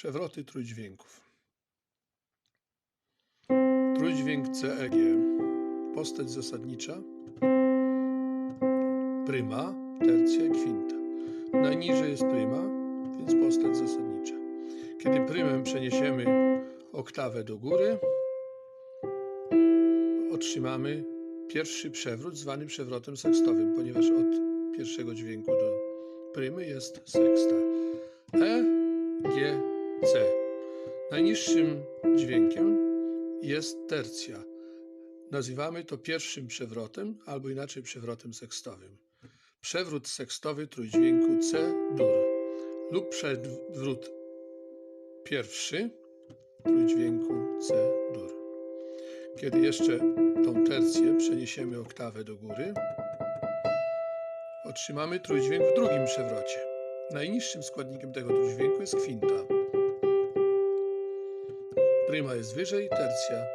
Przewroty trójdźwięków. Trójdźwięk CEG. Postać zasadnicza. Pryma, tercja i kwinta. Najniżej jest pryma, więc postać zasadnicza. Kiedy prymę przeniesiemy oktawę do góry, otrzymamy pierwszy przewrót zwany przewrotem sekstowym, ponieważ od pierwszego dźwięku do prymy jest seksta. E, G, C. Najniższym dźwiękiem jest tercja. Nazywamy to pierwszym przewrotem, albo inaczej przewrotem sekstowym. Przewrót sekstowy trójdźwięku C-dur lub przewrót pierwszy trójdźwięku C-dur. Kiedy jeszcze tą tercję przeniesiemy oktawę do góry, otrzymamy trójdźwięk w drugim przewrocie. Najniższym składnikiem tego trójdźwięku jest kwinta. Pryma jest wyżej, tercja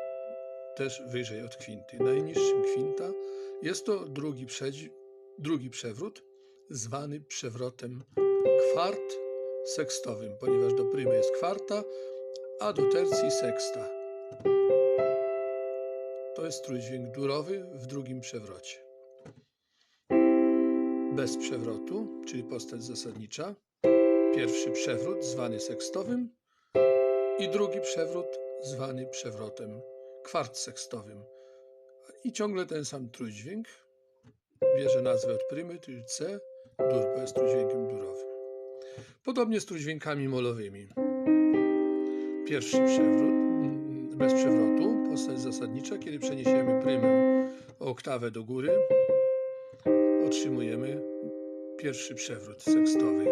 też wyżej od kwinty. Najniższym kwinta jest to drugi, przedzi- drugi przewrót, zwany przewrotem kwart sekstowym, ponieważ do prymy jest kwarta, a do tercji seksta. To jest trójdźwięk durowy w drugim przewrocie. Bez przewrotu, czyli postać zasadnicza, pierwszy przewrót zwany sekstowym i drugi przewrót zwany przewrotem kwart sekstowym. I ciągle ten sam trójdźwięk bierze nazwę od prymy, czyli C, dur, jest trójdźwiękiem durowym. Podobnie z trójdźwiękami molowymi. Pierwszy przewrót, mm, bez przewrotu, postać zasadnicza, kiedy przeniesiemy prymę o oktawę do góry, otrzymujemy pierwszy przewrót sekstowy.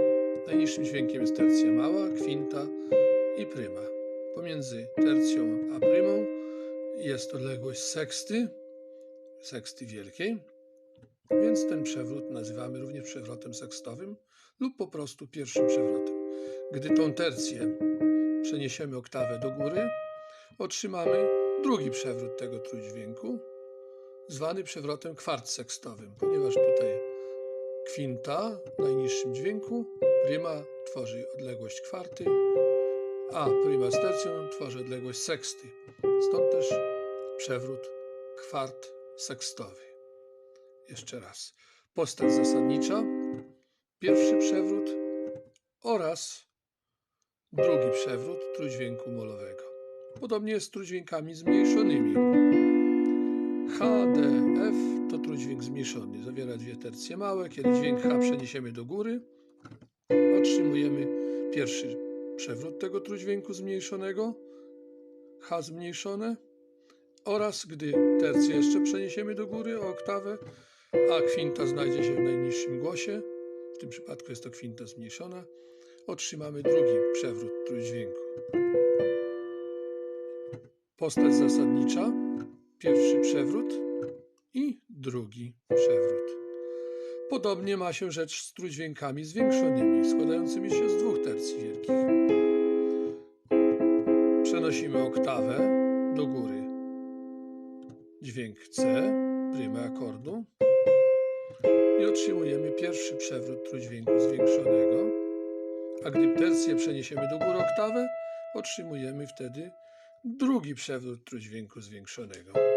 Najniższym dźwiękiem jest tercja mała, kwinta i pryma. Pomiędzy tercją a prymą jest odległość seksty, seksty wielkiej, więc ten przewrót nazywamy również przewrotem sekstowym lub po prostu pierwszym przewrotem. Gdy tą tercję przeniesiemy oktawę do góry, otrzymamy drugi przewrót tego trójdźwięku, zwany przewrotem kwart sekstowym, ponieważ tutaj kwinta w najniższym dźwięku, pryma tworzy odległość kwarty, a pryma z tercją tworzy odległość seksty. Stąd też przewrót kwart sekstowy. Jeszcze raz. Postać zasadnicza, pierwszy przewrót oraz drugi przewrót trójdźwięku molowego. Podobnie jest z trójdźwiękami zmniejszonymi. H, D, F to trójdźwięk zmniejszony. Zawiera dwie tercje małe. Kiedy dźwięk H przeniesiemy do góry, otrzymujemy pierwszy przewrót tego trójdźwięku zmniejszonego, H zmniejszone, oraz gdy tercję jeszcze przeniesiemy do góry o oktawę, a kwinta znajdzie się w najniższym głosie, w tym przypadku jest to kwinta zmniejszona, otrzymamy drugi przewrót trójdźwięku. Postać zasadnicza, pierwszy przewrót i drugi przewrót. Podobnie ma się rzecz z trójdźwiękami zwiększonymi, składającymi się z dwóch tercji wielkich. Przenosimy oktawę do góry. Dźwięk C, prymę akordu i otrzymujemy pierwszy przewrót trójdźwięku zwiększonego, a gdy tercję przeniesiemy do góry oktawę, otrzymujemy wtedy drugi przewrót trójdźwięku zwiększonego.